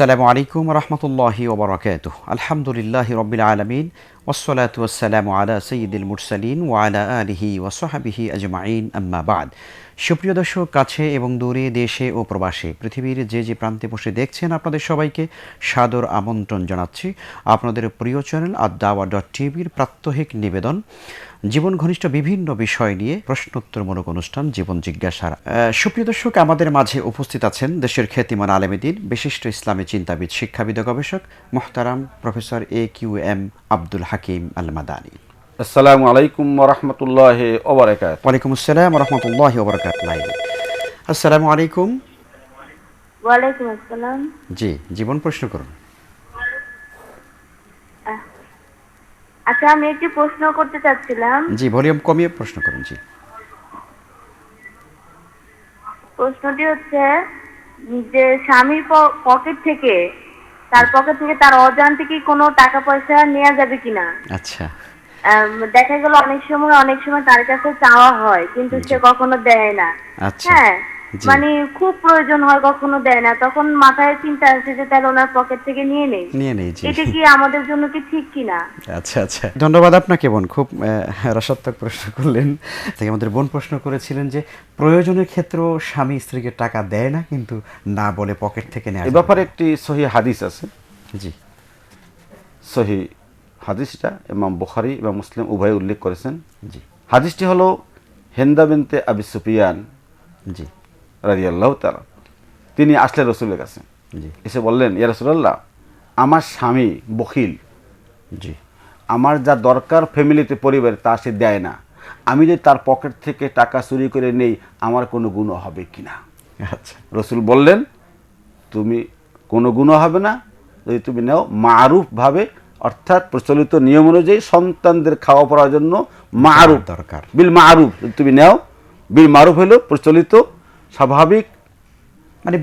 আসসালামু আলাইকুম রহমতুল্লাহি ওবরাকাত আলহামদুলিল্লাহ রবিল আলমিন ওসলাত ওসালাম আলা সঈদুল মুরসালিন ওয়ালা আলিহি ওসহাবিহি আজমাইন আম্মা সুপ্রিয় দর্শক, কাছে এবং দূরে দেশে ও প্রবাসে পৃথিবীর যে যে প্রান্তে বসে দেখছেন আপনাদের সবাইকে সাদর আমন্ত্রণ জানাচ্ছি। আপনাদের প্রিয় চ্যানেল আদাওয়া ডট টিভির প্রাত্যহিক নিবেদন। জীবন ঘনিষ্ঠ বিভিন্ন বিষয় নিয়ে প্রশ্নোত্তরমূলক অনুষ্ঠান, জীবন জিজ্ঞাসার। সুপ্রিয় দর্শক, আমাদের মাঝে উপস্থিত আছেন দেশের খ্যাতিমান আলেমেদিন বিশিষ্ট ইসলামী চিন্তাবিদ, শিক্ষাবিদ গবেষক, মোহতারাম professor A Q M Abdul Hakim Al Madani আসসালামু আলাইকুম রহমতুল্লাহ ওবরাকাত ওয়ালাইকুম আসসালাম রহমতুল্লাহ ওবরাকাত আসসালামু আলাইকুম। ওয়ালাইকুম আসসালাম। জি জীবন প্রশ্ন করুন। আচ্ছা আমি একটি প্রশ্ন করতে চাচ্ছিলাম। জি ভলিউম কমিয়ে প্রশ্ন করুন জি। প্রশ্নটি হচ্ছে যে স্বামীর পকেট থেকে তার পকেট থেকে তার অজান্তে কি কোনো টাকা পয়সা নেওয়া যাবে কিনা? আচ্ছা। দেখা গেল অনেক সময় অনেক সময় তার কাছে চাওয়া হয় কিন্তু সে কখনো দেয় না। আচ্ছা। হ্যাঁ। মানে খুব প্রয়োজন হয় কখনো দেয় না। তখন মাথায় চিন্তা আসে যে তাহলে ওনার পকেট থেকে নিয়ে নেই? নিয়ে নেই এটা কি আমাদের জন্য কি ঠিক কিনা? আচ্ছা আচ্ছা। ধন্যবাদ আপনাকে বোন। খুব রসাত্মক প্রশ্ন করলেন। থেকে আমাদের বোন প্রশ্ন করেছিলেন যে প্রয়োজনের ক্ষেত্রেও স্বামী স্ত্রীকে টাকা দেয় না কিন্তু না বলে পকেট থেকে নেয় এ ব্যাপারে একটি সহি হাদিস আছে। জি। সহি হাদিসটা ইমাম বুখারি এবং মুসলিম উভয় উল্লেখ করেছেন। জি। হাদিসটি হলো হেন্দা বিনতে আবি সুফিয়ান। জি। রাজি আল্লাহ তালা তিনি আসলে রসুলের কাছে। জি। এসে বললেন ইয়া রসুল্লাহ আমার স্বামী বখিল জি। আমার যা দরকার ফ্যামিলিতে পরিবারে তা সে দেয় না। আমি যদি তার পকেট থেকে টাকা চুরি করে নেই আমার কোনো গুণ হবে কিনা আচ্ছা। রসুল বললেন তুমি কোনো গুণ হবে না। যদি তুমি নাও মারুফভাবে অর্থাৎ প্রচলিত নিয়ম অনুযায়ী সন্তানদের খাওয়া পড়ার জন্য মারুফ দরকার। বিল মারুফ। তুমি নাও বিল মারুফ হলো প্রচলিত স্বাভাবিক মানে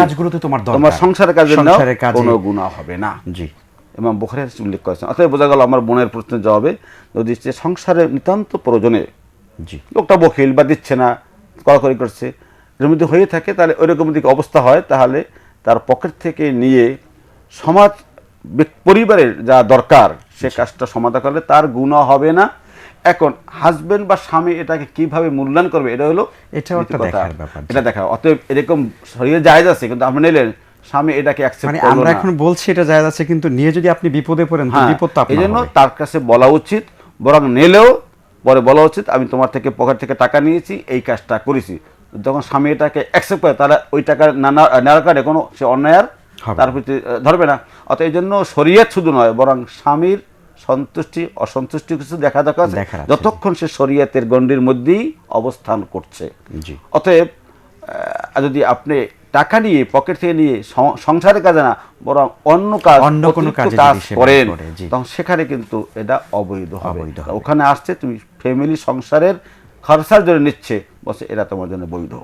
কাজগুলোতে তোমার তোমার সংসারের কাজে সংসারের কোনো গুণা হবে না। জি। এবং বোখারি হাদিস উল্লেখ করেছেন। অতএব বোঝা গেল আমার বোনের প্রশ্নের জবাবে যদি সে সংসারে নিতান্ত প্রয়োজনে জি। লোকটা বকিল বা দিচ্ছে না কড়াকড়ি করছে এর মধ্যে হয়ে থাকে তাহলে ওইরকম দিকে অবস্থা হয় তাহলে তার পকেট থেকে নিয়ে সমাজ পরিবারের যা দরকার সে কাজটা সমাধা করলে তার গুণা হবে না। এখন হাজবেন্ড বা স্বামী এটাকে কীভাবে মূল্যায়ন করবে এটা হলো এটাও একটা। দেখার ব্যাপার, এটা দেখা অতএব এরকম শরীরে জায়েজ আছে কিন্তু আপনি নিলেন স্বামী এটাকে অ্যাকসেপ্ট মানে আমরা এখন বলছি এটা জায়গা আছে কিন্তু নিয়ে যদি আপনি বিপদে পড়েন তো হ্যাঁ, বিপদ তো এই আপনার জন্য তার কাছে বলা উচিত বরং নিলেও পরে বলা উচিত আমি তোমার থেকে পকেট থেকে টাকা নিয়েছি এই কাজটা করেছি। যখন স্বামী এটাকে অ্যাকসেপ্ট করে তারা ওই টাকা নানা নেওয়ার কারণে কোনো সে অন্যায় আর তার প্রতি ধরবে না। অত এই জন্য শরীয়ত শুধু নয় বরং স্বামীর সন্তুষ্টি অসন্তুষ্টি কিছু দেখা দরকার যতক্ষণ সে শরীয়তের গণ্ডির মধ্যেই অবস্থান করছে। অতএব যদি আপনি টাকা নিয়ে পকেট থেকে নিয়ে সংসারের কাজে না বরং অন্য কাজ অন্য কোনো কাজ করেন করে, তখন সেখানে কিন্তু এটা অবৈধ অবৈধ হবে। ওখানে আসছে তুমি ফ্যামিলি সংসারের খরচার জন্য নিচ্ছে বসে এটা তোমার জন্য বৈধ।